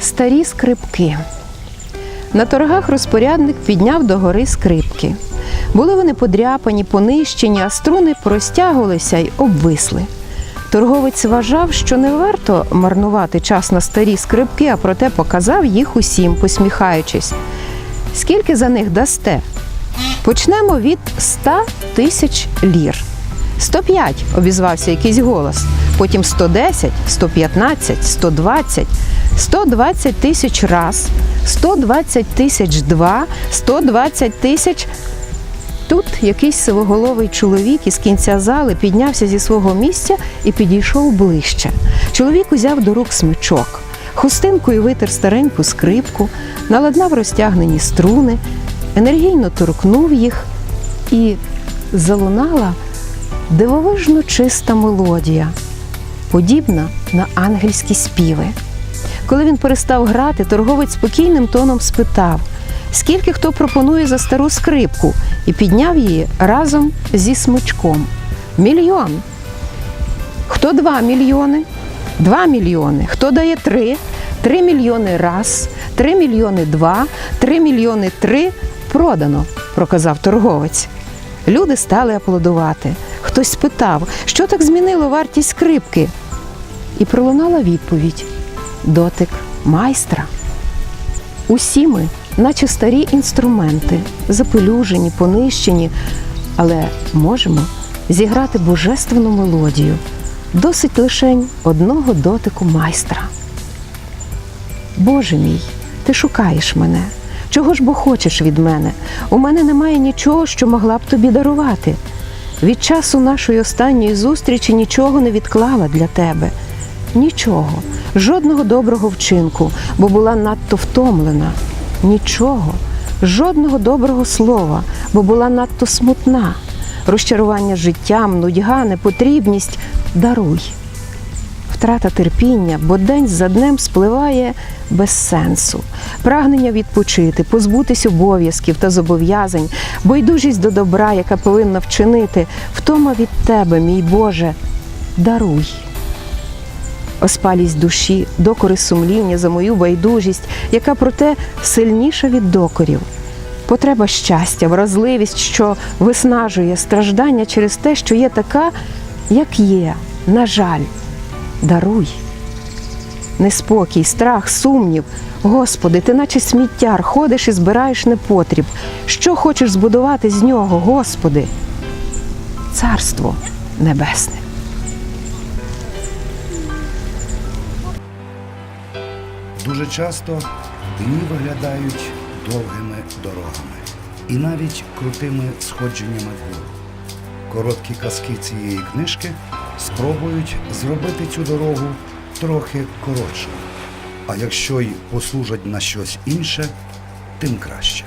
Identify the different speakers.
Speaker 1: старі скрипки. На торгах розпорядник підняв догори скрипки. Були вони подряпані, понищені, а струни простягувалися й обвисли. Торговець вважав, що не варто марнувати час на старі скрипки, а проте показав їх усім, посміхаючись. Скільки за них дасте? Почнемо від 100 тисяч лір. 105, обізвався якийсь голос. Потім 110, 115, 120, 120 тисяч раз, 120 тисяч два, 120 тисяч. Тут якийсь сивоголовий чоловік із кінця зали піднявся зі свого місця і підійшов ближче. Чоловік узяв до рук смичок, хустинкою витер стареньку скрипку, наладнав розтягнені струни, енергійно торкнув їх і залунала дивовижно чиста мелодія, подібна на ангельські співи. Коли він перестав грати, торговець спокійним тоном спитав, скільки хто пропонує за стару скрипку, і підняв її разом зі смичком. Мільйон. Хто два мільйони? Два мільйони. Хто дає три? Три мільйони раз, три мільйони два, три мільйони три. Продано, проказав торговець. Люди стали аплодувати. Хтось спитав, що так змінило вартість скрипки. І пролунала відповідь: дотик майстра. Усі ми, наче старі інструменти, запелюжені, понищені, але можемо зіграти божественну мелодію. Досить лишень одного дотику майстра. Боже мій, ти шукаєш мене. Чого ж бо хочеш від мене? У мене немає нічого, що могла б тобі дарувати. Від часу нашої останньої зустрічі нічого не відклала для тебе. Нічого, жодного доброго вчинку, бо була надто втомлена. Нічого, жодного доброго слова, бо була надто смутна. Розчарування життям, нудьга, непотрібність даруй. Втрата терпіння, бо день за днем спливає без сенсу. Прагнення відпочити, позбутись обов'язків та зобов'язань, байдужість до добра, яка повинна вчинити, втома від тебе, мій Боже, даруй. Оспалість душі, докори сумління за мою байдужість, яка проте сильніша від докорів. Потреба щастя, вразливість, що виснажує страждання через те, що є така, як є, на жаль, даруй. Неспокій, страх, сумнів. Господи, ти наче сміттяр, ходиш і збираєш непотріб. Що хочеш збудувати з нього, Господи? Царство небесне.
Speaker 2: Дуже часто дні виглядають довгими дорогами і навіть крутими сходженнями вгору. Короткі казки цієї книжки спробують зробити цю дорогу трохи коротшою. А якщо й послужать на щось інше, тим краще.